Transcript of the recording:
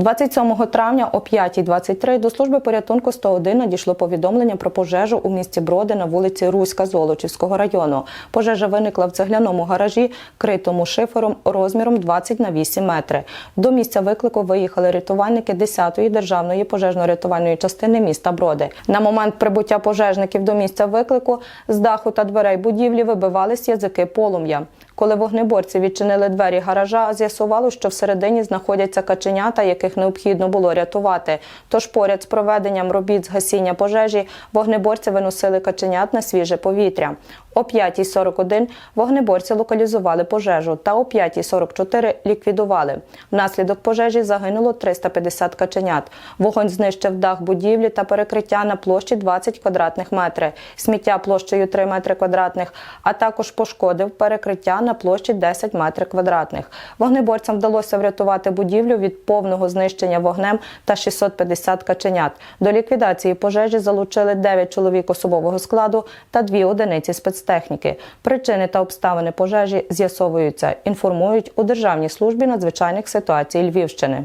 27 травня о 5.23 до служби порятунку 101 надійшло повідомлення про пожежу у місті Броди на вулиці Руська Золочівського району. Пожежа виникла в цегляному гаражі, критому шифером розміром 20 на 8 метри. До місця виклику виїхали рятувальники 10-ї державної пожежно-рятувальної частини міста Броди. На момент прибуття пожежників до місця виклику з даху та дверей будівлі вибивались язики полум'я. Коли вогнеборці відчинили двері гаража, з'ясувало, що всередині знаходяться каченята, яких необхідно було рятувати. Тож поряд з проведенням робіт з гасіння пожежі вогнеборці виносили каченят на свіже повітря. О 5.41 вогнеборці локалізували пожежу та о 5.44 ліквідували. Внаслідок пожежі загинуло 350 каченят. Вогонь знищив дах будівлі та перекриття на площі 20 квадратних метрів, сміття площею 3 метри квадратних, а також пошкодив перекриття на площі 10 метрів квадратних. Вогнеборцям вдалося врятувати будівлю від повного знищення вогнем та 650 каченят. До ліквідації пожежі залучили 9 чоловік особового складу та 2 одиниці спецтехніки. Причини та обставини пожежі з'ясовуються, інформують у Державній службі надзвичайних ситуацій Львівщини.